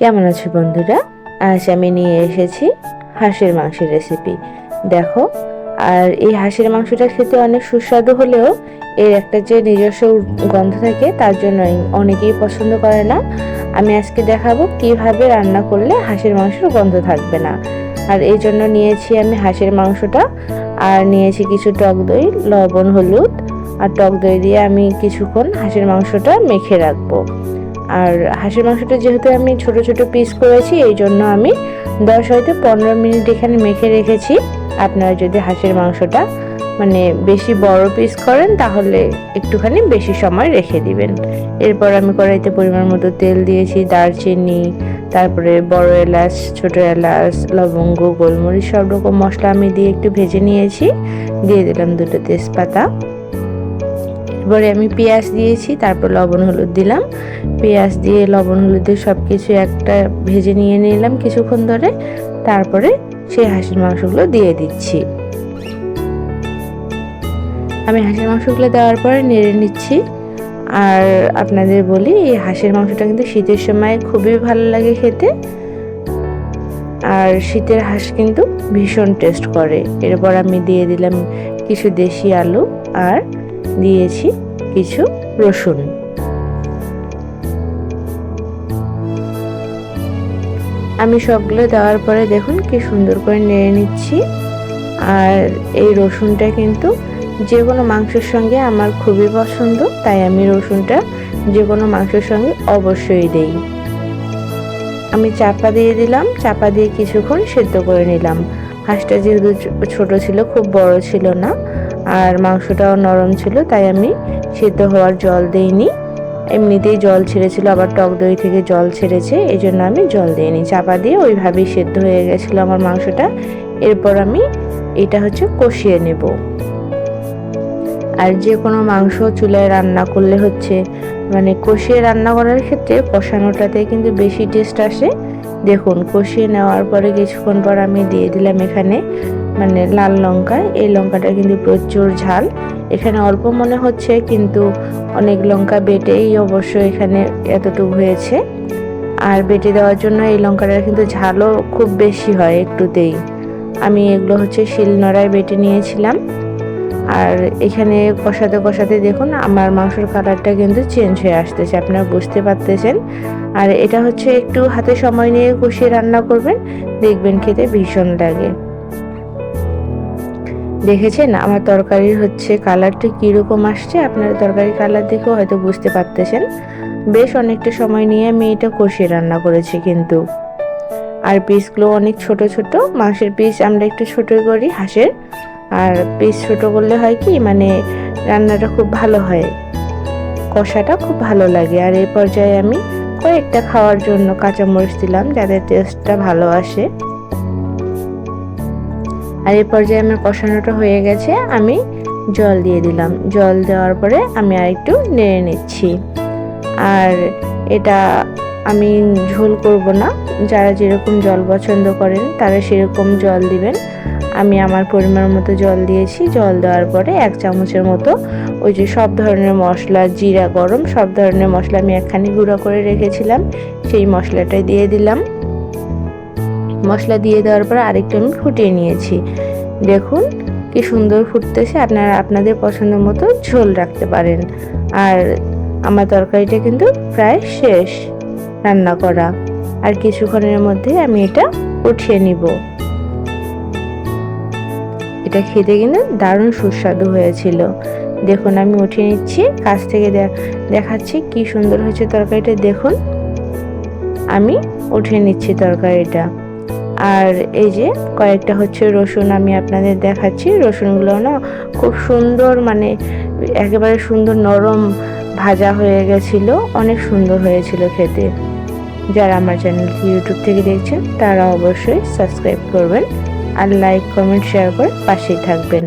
কেমন আছো বন্ধুরা? আজ আমি নিয়ে এসেছি হাঁসের মাংসের রেসিপি দেখো, আর এই হাঁসের মাংসটা খেতে অনেক সুস্বাদু হলেও এর একটা যে নিজস্ব গন্ধ থাকে, তার জন্য অনেকেই পছন্দ করে না। আমি আজকে দেখাবো কীভাবে রান্না করলে হাঁসের মাংসের গন্ধ থাকবে না। আর এই জন্য নিয়েছি আমি হাঁসের মাংসটা, আর নিয়েছি কিছু টক দই, লবণ, হলুদ। আর টক দই দিয়ে আমি কিছুক্ষণ হাঁসের মাংসটা মেখে রাখব। আর হাঁসের মাংসটা যেহেতু আমি ছোট ছোট পিস করেছি, এই জন্য আমি দশ হয়তো পনেরো মিনিট এখানে মেখে রেখেছি। আপনারা যদি হাঁসের মাংসটা মানে বেশি বড় পিস করেন, তাহলে একটুখানি বেশি সময় রেখে দিবেন। এরপর আমি কড়াইতে পরিমাণ মতো তেল দিয়েছি, দারচিনি, তারপরে বড় এলাচ, ছোট এলাচ, লবঙ্গ, গোলমরিচ, সব রকম মশলা আমি দিয়ে একটু ভেজে নিয়েছি। দিয়ে দিলাম দুটো তেজপাতা। এরপরে আমি পেঁয়াজ দিয়েছি, তারপর লবণ হলুদ দিলাম। পেঁয়াজ দিয়ে লবণ হলুদ দিয়ে সব কিছু একটা ভেজে নিয়ে নিলাম কিছুক্ষণ ধরে। তারপরে সেই হাঁসের মাংসগুলো দিয়ে দিচ্ছি। আমি হাঁসের মাংসগুলো দেওয়ার পরে নেড়ে নিচ্ছি। আর আপনাদের বলি, এই হাঁসের মাংসটা কিন্তু শীতের সময় খুবই ভালো লাগে খেতে। আর শীতের হাঁস কিন্তু ভীষণ টেস্ট করে। এরপর আমি দিয়ে দিলাম কিছু দেশি আলু আর দিয়েছি কিছু রসুন। আমি সবগুলো দেওয়ার পরে দেখুন কি সুন্দর করে নেড়ে নিচ্ছি। আর এই রসুনটা কিন্তু যে কোনো মাংসের সঙ্গে আমার খুবই পছন্দ, তাই আমি রসুনটা যে কোনো মাংসের সঙ্গে অবশ্যই দেই। আমি চাপা দিয়ে দিলাম, চাপা দিয়ে কিছুক্ষণ সেদ্ধ করে নিলাম। হাঁসটা যেহেতু ছোট ছিল, খুব বড় ছিল না। আর মাংসটাও নরম ছিল, তাই আমি সেদ্ধ হওয়ার জল দিইনি। এমনিতেই জল ছেড়েছিল, আবার টক দই থেকে জল ছেড়েছে এই জন্য আমি জল দিইনি। চাপা দিয়ে ওইভাবেই সেদ্ধ হয়ে গেছিল আমার মাংসটা। এরপর আমি এটা হচ্ছে কষিয়ে নেব। আর যে কোনো মাংস চুলায় রান্না করলে হচ্ছে মানে কষিয়ে রান্না করার ক্ষেত্রে কষানোটাতে কিন্তু বেশি টেস্ট আসে। দেখুন, কষিয়ে নেওয়ার পরে কিছুক্ষণ পর আমি দিয়ে দিলাম এখানে মানে লাল লঙ্কা। এই লঙ্কাটা কিন্তু প্রচুর ঝাল। এখানে অল্প মনে হচ্ছে, কিন্তু অনেক লঙ্কা বেটেই অবশ্য এখানে এতটুকু হয়েছে। আর বেটে দেওয়ার জন্য এই লঙ্কাটা কিন্তু ঝালও খুব বেশি হয় একটুতেই। আমি এগুলো হচ্ছে শিলনোড়ায় বেটে নিয়েছিলাম। আর এখানে কষাতে কষাতে দেখুন, আমার মাংসর কালারটা কিন্তু চেঞ্জ হয়ে আসতেছে, আপনারা বুঝতে পারতেছেন। আর এটা হচ্ছে একটু হাতে সময় নিয়ে কষিয়ে রান্না করবেন, দেখবেন খেতে ভীষণ লাগে। দেখেছেন আমার তরকারির হচ্ছে কালারটা কীরকম আসছে? আপনারা তরকারির কালার দেখেও হয়তো বুঝতে পারতেছেন। বেশ অনেকটা সময় নিয়ে আমি এটা কষিয়ে রান্না করেছি কিন্তু। আর পিসগুলো অনেক ছোট ছোট, মাংসের পিস আমরা একটু ছোটই করি, হাঁসের। আর পিস ছোট করলে হয় কি মানে রান্নাটা খুব ভালো হয়। কষাটা খুব ভালো লাগে। আর এই পর্যায়ে আমি কয়েকটা খাওয়ার জন্য কাঁচামরিচ দিলাম, যাতে টেস্টটা ভালো আসে। আর এই পর্যায়ে আমার কষানোটা হয়ে গেছে, আমি জল দিয়ে দিলাম। জল দেওয়ার পরে আমি আর একটু নেড়ে নিচ্ছি। আর এটা আমি ঝোল করব না। যারা যেরকম জল পছন্দ করেন, তারা সেরকম জল দিবেন। আমি আমার পরিমাণ মতো জল দিয়েছি। জল দেওয়ার পরে এক চামচের মতো ওই যে সব ধরনের মশলা, জিরা গরম, সব ধরনের মশলা আমি একখানি গুঁড়ো করে রেখেছিলাম। সেই মশলাটাই দিয়ে দিলাম। মশলা দিয়ে দেওয়ার পর আরেকটু আমি ফুটিয়ে নিয়েছি। দেখুন কি সুন্দর ফুটতেছে। আপনারা আপনাদের পছন্দ মতো ঝোল রাখতে পারেন। আর আমার তরকারিটা কিন্তু প্রায় শেষ রান্না করা। আর কিছুক্ষণের মধ্যে আমি এটা উঠিয়ে নিব। এটা খেতে কিন্তু দারুণ সুস্বাদু হয়েছিল। দেখুন, আমি উঠিয়ে নিচ্ছি, কাছ থেকে দেখাচ্ছি কি সুন্দর হয়েছে তরকারিটা। দেখুন, আমি উঠিয়ে নিচ্ছি তরকারিটা। আর এই যে কয়েকটা হচ্ছে রসুন, আমি আপনাদের দেখাচ্ছি। রসুনগুলো না খুব সুন্দর মানে একেবারে সুন্দর নরম ভাজা হয়ে গেছিল। অনেক সুন্দর হয়েছিল খেতে। যারা আমার চ্যানেলটি ইউটিউব থেকে দেখছেন, তারা অবশ্যই সাবস্ক্রাইব করবেন। আর লাইক কমেন্ট শেয়ার করে পাশেই থাকবেন।